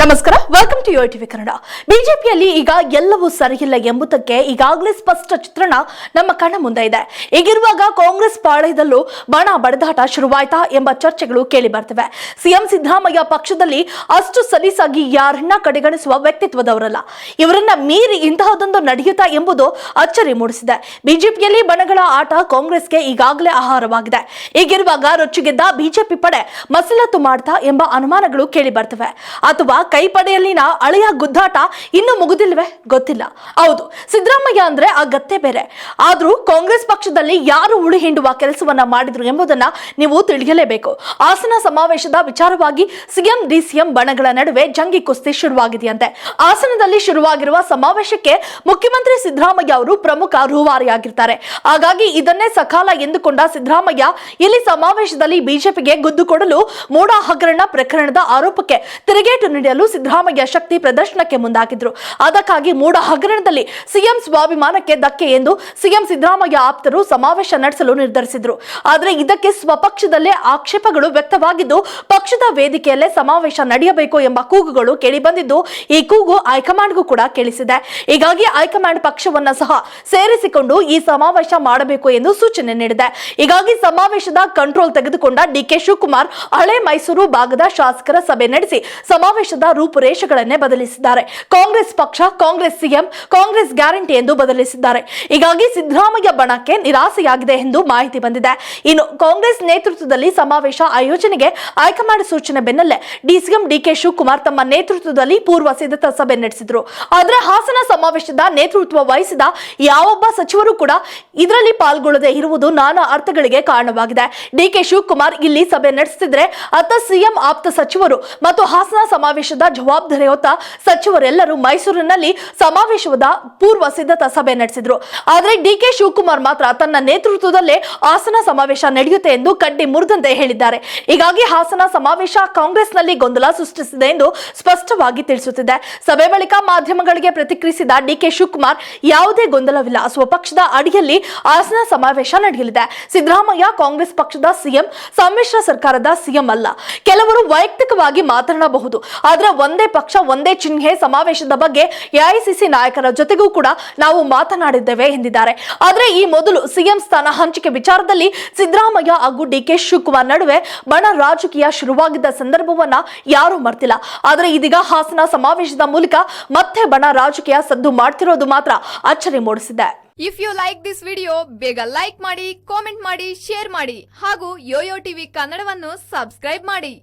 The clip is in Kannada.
ನಮಸ್ಕಾರ ವೆಲ್ಕಮ್ ಟು ಟಿವಿ ಕನ್ನಡ. ಬಿಜೆಪಿಯಲ್ಲಿ ಈಗ ಎಲ್ಲವೂ ಸರಿಯಿಲ್ಲ ಎಂಬುದಕ್ಕೆ ಈಗಾಗಲೇ ಸ್ಪಷ್ಟ ಚಿತ್ರಣ ನಮ್ಮ ಕಣ್ಣ ಮುಂದೆ ಇದೆ. ಈಗಿರುವಾಗ ಕಾಂಗ್ರೆಸ್ ಪಾಳಯದಲ್ಲೂ ಬಣ ಬಡದಾಟ ಶುರುವಾಯ್ತಾ ಎಂಬ ಚರ್ಚೆಗಳು ಕೇಳಿ ಬರ್ತವೆ. ಸಿಎಂ ಸಿದ್ದರಾಮಯ್ಯ ಪಕ್ಷದಲ್ಲಿ ಅಷ್ಟು ಸಲೀಸಾಗಿ ಯಾರನ್ನ ಕಡೆಗಣಿಸುವ ವ್ಯಕ್ತಿತ್ವದವರಲ್ಲ. ಇವರನ್ನ ಮೀರಿ ಇಂತಹದೊಂದು ನಡೆಯುತ್ತಾ ಎಂಬುದು ಅಚ್ಚರಿ ಮೂಡಿಸಿದೆ. ಬಿಜೆಪಿಯಲ್ಲಿ ಬಣಗಳ ಆಟ ಕಾಂಗ್ರೆಸ್ಗೆ ಈಗಾಗಲೇ ಆಹಾರವಾಗಿದೆ. ಈಗಿರುವಾಗ ರೊಚ್ಚಿಗೆದ್ದ ಬಿಜೆಪಿ ಪಡೆ ಮಸಲತ್ತು ಮಾಡ್ತಾ ಎಂಬ ಅನುಮಾನಗಳು ಕೇಳಿ ಬರ್ತವೆ. ಅಥವಾ ಕೈಪಡೆಯಲ್ಲಿನ ಅಳೆಯ ಗುದ್ದಾಟ ಇನ್ನೂ ಮುಗುದಿಲ್ವೇ? ಗೊತ್ತಿಲ್ಲ. ಹೌದು, ಸಿದ್ದರಾಮಯ್ಯ ಅಂದ್ರೆ ಆ ಗತ್ತೆ ಬೇರೆ. ಆದ್ರೂ ಕಾಂಗ್ರೆಸ್ ಪಕ್ಷದಲ್ಲಿ ಯಾರು ಉಳಿ ಹಿಂಡುವ ಕೆಲಸವನ್ನ ಮಾಡಿದ್ರು ಎಂಬುದನ್ನ ನೀವು ತಿಳಿಯಲೇಬೇಕು. ಹಾಸನ ಸಮಾವೇಶದ ವಿಚಾರವಾಗಿ ಸಿಎಂ, ಡಿಸಿಎಂ ಬಣಗಳ ನಡುವೆ ಜಂಗಿ ಕುಸ್ತಿ ಶುರುವಾಗಿದೆಯಂತೆ. ಹಾಸನದಲ್ಲಿ ಶುರುವಾಗಿರುವ ಸಮಾವೇಶಕ್ಕೆ ಮುಖ್ಯಮಂತ್ರಿ ಸಿದ್ದರಾಮಯ್ಯ ಅವರು ಪ್ರಮುಖ ರೂವಾರಿಯಾಗಿರ್ತಾರೆ. ಹಾಗಾಗಿ ಇದನ್ನೇ ಸಕಾಲ ಎಂದುಕೊಂಡ ಸಿದ್ದರಾಮಯ್ಯ ಇಲ್ಲಿ ಸಮಾವೇಶದಲ್ಲಿ ಬಿಜೆಪಿಗೆ ಗುದ್ದು ಕೊಡಲು ಮೂಡ ಹಗರಣ ಪ್ರಕರಣದ ಆರೋಪಕ್ಕೆ ತಿರುಗೇಟು ನೀಡಲು ಸಿದ್ದರಾಮಯ್ಯ ಶಕ್ತಿ ಪ್ರದರ್ಶನಕ್ಕೆ ಮುಂದಾಗಿದ್ರು. ಅದಕ್ಕಾಗಿ ಮೂಡ ಹಗರಣದಲ್ಲಿ ಸಿಎಂ ಸ್ವಾಭಿಮಾನಕ್ಕೆ ಧಕ್ಕೆ ಎಂದು ಸಿಎಂ ಸಿದ್ದರಾಮಯ್ಯ ಆಪ್ತರು ಸಮಾವೇಶ ನಡೆಸಲು ನಿರ್ಧರಿಸಿದ್ರು. ಆದರೆ ಇದಕ್ಕೆ ಸ್ವಪಕ್ಷದಲ್ಲೇ ಆಕ್ಷೇಪಗಳು ವ್ಯಕ್ತವಾಗಿದ್ದು, ಪಕ್ಷದ ವೇದಿಕೆಯಲ್ಲೇ ಸಮಾವೇಶ ನಡೆಯಬೇಕು ಎಂಬ ಕೂಗುಗಳು ಕೇಳಿಬಂದಿದ್ದು, ಈ ಕೂಗು ಹೈಕಮಾಂಡ್ಗೂ ಕೂಡ ಕೇಳಿಸಿದೆ. ಹೀಗಾಗಿ ಹೈಕಮಾಂಡ್ ಪಕ್ಷವನ್ನ ಸಹ ಸೇರಿಸಿಕೊಂಡು ಈ ಸಮಾವೇಶ ಮಾಡಬೇಕು ಎಂದು ಸೂಚನೆ ನೀಡಿದೆ. ಹೀಗಾಗಿ ಸಮಾವೇಶದ ಕಂಟ್ರೋಲ್ ತೆಗೆದುಕೊಂಡ ಡಿಕೆ ಶಿವಕುಮಾರ್ ಹಳೆ ಮೈಸೂರು ಭಾಗದ ಶಾಸಕರ ಸಭೆ ನಡೆಸಿ ಸಮಾವೇಶದ ರೂಪುರೇಷೆಗಳನ್ನೇ ಬದಲಿಸಿದ್ದಾರೆ. ಕಾಂಗ್ರೆಸ್ ಪಕ್ಷ, ಕಾಂಗ್ರೆಸ್ ಸಿಎಂ, ಕಾಂಗ್ರೆಸ್ ಗ್ಯಾರಂಟಿ ಎಂದು ಬದಲಿಸಿದ್ದಾರೆ. ಹೀಗಾಗಿ ಸಿದ್ದರಾಮಯ್ಯ ಬಣಕ್ಕೆ ನಿರಾಸೆಯಾಗಿದೆ ಎಂದು ಮಾಹಿತಿ ಬಂದಿದೆ. ಇನ್ನು ಕಾಂಗ್ರೆಸ್ ನೇತೃತ್ವದಲ್ಲಿ ಸಮಾವೇಶ ಆಯೋಜನೆಗೆ ಹೈಕಮಾಂಡ್ ಸೂಚನೆ ಬೆನ್ನಲ್ಲೇ ಡಿಸಿಎಂ ಡಿಕೆ ಶಿವಕುಮಾರ್ ತಮ್ಮ ನೇತೃತ್ವದಲ್ಲಿ ಪೂರ್ವ ಸಿದ್ಧತಾ ಸಭೆ ನಡೆಸಿದ್ರು. ಆದರೆ ಹಾಸನ ಸಮಾವೇಶದ ನೇತೃತ್ವ ವಹಿಸಿದ ಯಾವೊಬ್ಬ ಸಚಿವರು ಕೂಡ ಇದರಲ್ಲಿ ಪಾಲ್ಗೊಳ್ಳದೆ ಇರುವುದು ನಾನಾ ಅರ್ಥಗಳಿಗೆ ಕಾರಣವಾಗಿದೆ. ಡಿಕೆ ಶಿವಕುಮಾರ್ ಇಲ್ಲಿ ಸಭೆ ನಡೆಸುತ್ತಿದ್ರೆ ಅತ್ತ ಸಿಎಂ, ಆಪ್ತ ಸಚಿವರು ಮತ್ತು ಹಾಸನ ಸಮಾವೇಶದ ಜವಾಬ್ದಾರಿ ಹೊತ್ತ ಸಚಿವರೆಲ್ಲರೂ ಮೈಸೂರಿನಲ್ಲಿ ಸಮಾವೇಶದ ಪೂರ್ವ ಸಿದ್ಧತಾ ಸಭೆ ನಡೆಸಿದ್ರು. ಆದರೆ ಡಿಕೆ ಶಿವಕುಮಾರ್ ಮಾತ್ರ ತನ್ನ ನೇತೃತ್ವದಲ್ಲೇ ಹಾಸನ ಸಮಾವೇಶ ನಡೆಯುತ್ತೆ ಎಂದು ಕಡ್ಡಿ ಮುರಿದಂತೆ ಹೇಳಿದ್ದಾರೆ. ಹೀಗಾಗಿ ಹಾಸನ ಸಮಾವೇಶ ಕಾಂಗ್ರೆಸ್ನಲ್ಲಿ ಗೊಂದಲ ಸೃಷ್ಟಿಸಿದೆ ಎಂದು ಸ್ಪಷ್ಟವಾಗಿ ತಿಳಿಸುತ್ತಿದೆ. ಸಭೆ ಬಳಿಕ ಮಾಧ್ಯಮಗಳಿಗೆ ಪ್ರತಿಕ್ರಿಯಿಸಿದ ಡಿಕೆ ಶಿವಕುಮಾರ್, ಯಾವುದೇ ಗೊಂದಲವಿಲ್ಲ. ಸ್ವಪಕ್ಷದ ಅಡಿಯಲ್ಲಿ ಹಾಸನ ಸಮಾವೇಶ ನಡೆಯಲಿದೆ. ಸಿದ್ದರಾಮಯ್ಯ ಕಾಂಗ್ರೆಸ್ ಪಕ್ಷದ ಸಿಎಂ, ಸಮ್ಮಿಶ್ರ ಸರ್ಕಾರದ ಸಿಎಂ ಅಲ್ಲ. ಕೆಲವರು ವೈಯಕ್ತಿಕವಾಗಿ ಮಾತನಾಡಬಹುದು. ಆದ್ರೆ ಒಂದೇ ಪಕ್ಷ, ಒಂದೇ ಚಿಹ್ನೆ ಸಮಾವೇಶದ ಬಗ್ಗೆ ಎಐಸಿಸಿ ನಾಯಕರ ಜೊತೆಗೂ ಕೂಡ ನಾವು ಮಾತನಾಡಿದ್ದೇವೆ ಎಂದಿದ್ದಾರೆ. ಆದ್ರೆ ಈ ಮೊದಲು ಸಿಎಂ ಸ್ಥಾನ ಹಂಚಿಕೆ ವಿಚಾರದಲ್ಲಿ ಸಿದ್ದರಾಮಯ್ಯ ಹಾಗೂ ಡಿಕೆ ಶಿವಕುಮಾರ್ ನಡುವೆ ಬಣ ರಾಜಕೀಯ ಶುರುವಾಗಿದ್ದ ಸಂದರ್ಭವನ್ನ ಯಾರು ಮರ್ತಿಲ್ಲ. ಆದ್ರೆ ಇದೀಗ ಹಾಸನ ಸಮಾವೇಶದ ಮೂಲಕ ಮತ್ತೆ ಬಣ ರಾಜಕೀಯ ಸದ್ದು ಮಾಡ್ತಿರೋದು ಮಾತ್ರ ಅಚ್ಚರಿ ಮೂಡಿಸಿದೆ. If you like this video ಬೇಗ ಲೈಕ್ ಮಾಡಿ ಕಾಮೆಂಟ್ ಮಾಡಿ ಶೇರ್ ಮಾಡಿ ಹಾಗೂ ಯೋಯೋ ಟಿವಿ ಕನ್ನಡವನ್ನು ಸಬ್ಸ್ಕ್ರೈಬ್ ಮಾಡಿ.